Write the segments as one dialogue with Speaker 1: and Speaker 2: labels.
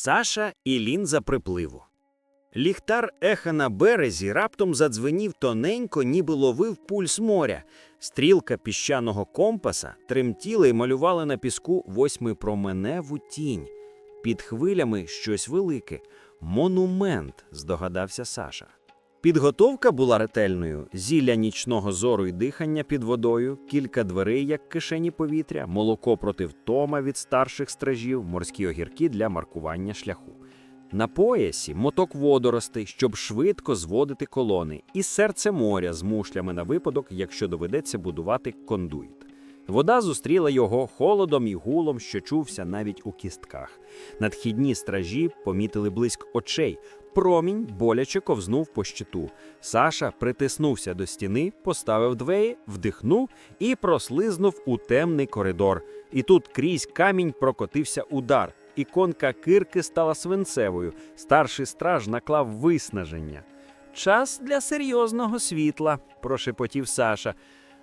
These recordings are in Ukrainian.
Speaker 1: Саша і лінза припливу. Ліхтар еха на березі раптом задзвенів тоненько, ніби ловив пульс моря. Стрілка піщаного компаса тремтіла і малювала на піску восьмипроменеву тінь. Під хвилями щось велике. Монумент, здогадався Саша. Підготовка була ретельною: зілля нічного зору і дихання під водою, кілька дверей, як кишені повітря, молоко проти втома від старших стражів, морські огірки для маркування шляху. На поясі моток водоростей, щоб швидко зводити колони, і серце моря з мушлями на випадок, якщо доведеться будувати кондуїт. Вода зустріла його холодом і гулом, що чувся навіть у кістках. Надхідні стражі помітили блиск очей. Промінь боляче ковзнув по щиту. Саша притиснувся до стіни, поставив двері, вдихнув і прослизнув у темний коридор. І тут крізь камінь прокотився удар. Іконка кирки стала свинцевою. Старший страж наклав виснаження. Час для серйозного світла, прошепотів Саша.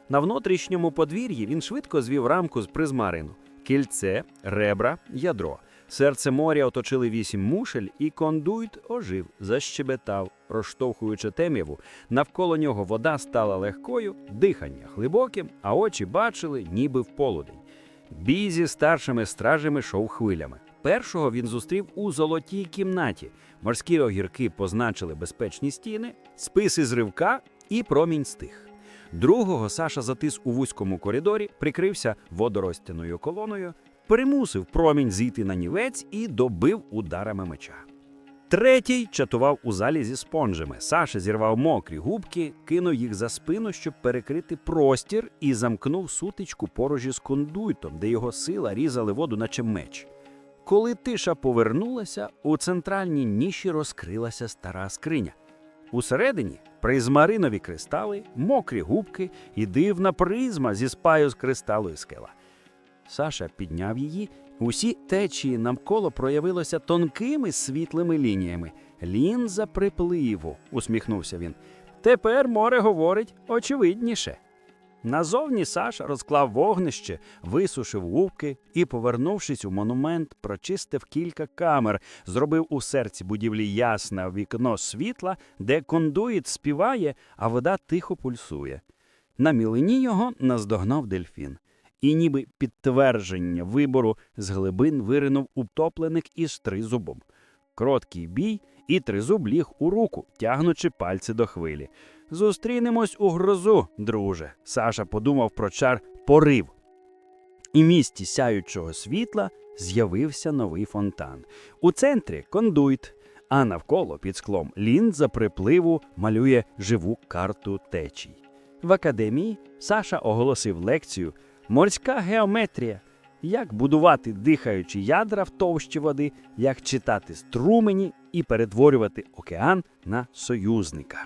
Speaker 1: На внутрішньому подвір'ї він швидко звів рамку з призмарину. Кільце, ребра, ядро. Серце моря оточили вісім мушель, і кондуйт ожив, защебетав, розштовхуючи темряву. Навколо нього вода стала легкою, дихання глибоким, а очі бачили, ніби в полудень. Бій зі старшими стражами шов хвилями. Першого він зустрів у золотій кімнаті. Морські огірки позначили безпечні стіни, списи з ривка і промінь стих. Другого Саша затис у вузькому коридорі, прикрився водоростяною колоною, примусив промінь зійти на нівець і добив ударами меча. Третій чатував у залі зі спонжами. Саша зірвав мокрі губки, кинув їх за спину, щоб перекрити простір, і замкнув сутичку поруч із кондуйтом, де його сила різали воду, наче меч. Коли тиша повернулася, у центральній ніші розкрилася стара скриня. Усередині призмаринові кристали, мокрі губки і дивна призма зі спаю з кристалу і скела. Саша підняв її. Усі течії навколо проявилися тонкими світлими лініями. Лінза припливу, усміхнувся він. Тепер море говорить очевидніше. Назовні Саша розклав вогнище, висушив губки і, повернувшись у монумент, прочистив кілька камер, зробив у серці будівлі ясне вікно світла, де кондуїт співає, а вода тихо пульсує. На мілині його наздогнав дельфін. І ніби підтвердження вибору з глибин виринув утопленик із тризубом. Кроткий бій, і тризуб ліг у руку, тягнучи пальці до хвилі. Зустрінемось у грозу, друже. Саша подумав про чар порив. І місті сяючого світла з'явився новий фонтан. У центрі кондуйт, а навколо під склом лінза припливу малює живу карту течій. В академії Саша оголосив лекцію Морська геометрія. Як будувати дихаючі ядра в товщі води, як читати струмені і перетворювати океан на союзника.